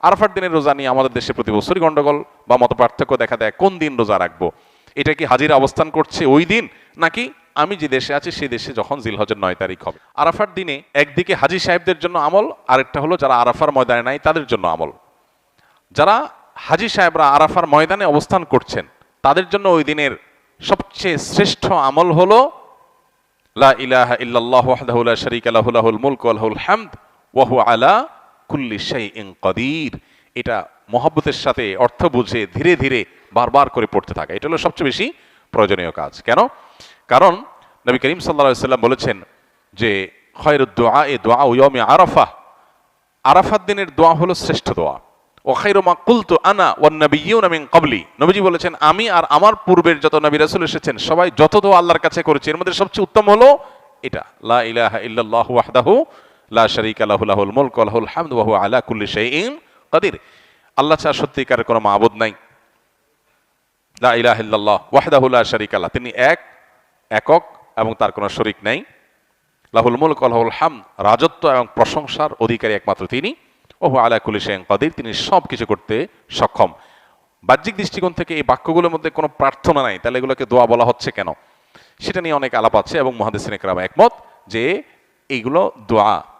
আরাফার দিনের রোজা নিয়ে আমাদের দেশে প্রতি বছরই গন্ডগোল বা মত পার্থক্য দেখা দেয়। কোন দিন রোজা রাখব? এটা কি হাজিরা অবস্থান করছে ওই দিন? নাকি আমি যে দেশে আছি, সেই দেশে যখন জিলহজের নয় তারিখ হবে। আরাফার দিনে একদিকে হাজি সাহেবদের জন্য আমল, আরেকটা হলো যারা আরাফার ময়দানে নাই, তাদের জন্য আমল। যারা হাজি সাহেবরা আরাফার ময়দানে অবস্থান করছেন, তাদের জন্য ওই দিনের সবচেয়ে শ্রেষ্ঠ আমল হলো, লা ইলাহা ইল্লাল্লাহু শারীকা লাহু, লাহুল মুলকু ওয়া লাহুল হুয়া আলা কুল্লি শাইইন কদির। এটা মহব্বতের সাথে অর্থ বুঝে ধীরে ধীরে বারবার করে পড়তে থাকা। এটা হলো সবচেয়ে বেশি প্রয়োজনীয় কাজ। কেন? কারণ নবী করিম আলাইহি সাল্লাম বলেছেন যে, খয়রুদ দুআ এ দোয়া ইয়াউমি আরাফা আরাফাত দিনের দোয়া হলো শ্রেষ্ঠ দোয়া। ও খাইরুমা কুলতু আনা ওয়ান নাবিয়্যুনা মিন কবলি নবীজি বলেছেন, আমি আর আমার পূর্বের যত নবী রাসূল এসেছেন, সবাই যত দোয়া আল্লাহর কাছে করেছে, এর মধ্যে সবচেয়ে উত্তম হলো এটা। লা ইলাহা ইল্লাল্লাহু ওয়াহদাহু লা শারীকা লাহু, লাহুল মুলকু হামদু আলা কুল্লি শাইইন কাদির। আল্লাহ ছাড়া সত্যিকারের কোনো মাবুদ নাই। লা ইলাহা ইল্লাল্লাহ, ওয়াহদাহু লা তিনি এক, একক এবং তার কোনো নাই। লাহুল মুলক লাহুল হাম রাজত্ব এবং প্রশংসার অধিকারী একমাত্র তিনি। ওহু আলা কুলি শেন কাদির, তিনি সব কিছু করতে সক্ষম। বাহ্যিক দৃষ্টিকোণ থেকে এই বাক্যগুলোর মধ্যে কোনো প্রার্থনা নাই, তাহলে এগুলোকে দোয়া বলা হচ্ছে কেন? সেটা নিয়ে অনেক আলাপ আছে এবং মহাদিসিন একরাম একমত যে এইগুলো দোয়া।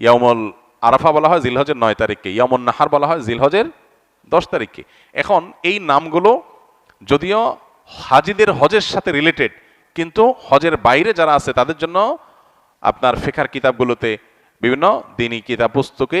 ইয়ামল আরাফা বলা হয় জিলহজের নয় তারিখকে ইয়ামল নাহার বলা হয় জিলহজের দশ তারিখকে। এখন এই নামগুলো যদিও হাজিদের হজের সাথে রিলেটেড কিন্তু হজের বাইরে যারা আছে তাদের জন্য আপনার ফেখার কিতাবগুলোতে বিভিন্ন দিনী কিতাব পুস্তকে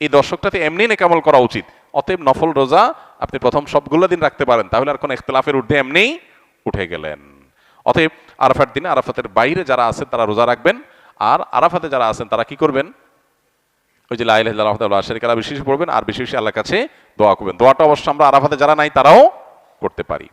এই দর্শকটাতে এমনি নেকামল করা উচিত। অতএব নফল রোজা আপনি প্রথম সবগুলো দিন রাখতে পারেন, তাহলে আর কোনো ইখতলাফের ঊর্ধ্বে এমনিই উঠে গেলেন। অতএব আরাফার দিনে আরাফাতের বাইরে যারা আছেন তারা রোজা রাখবেন, আর আরাফাতে যারা আছেন তারা কি করবেন? ওই যে লাইলাহ বিশেষ পড়বেন, আর বিশেষ আল্লাহর কাছে দোয়া করবেন। দোয়াটা অবশ্য আমরা আরাফাতে যারা নাই তারাও করতে পারি।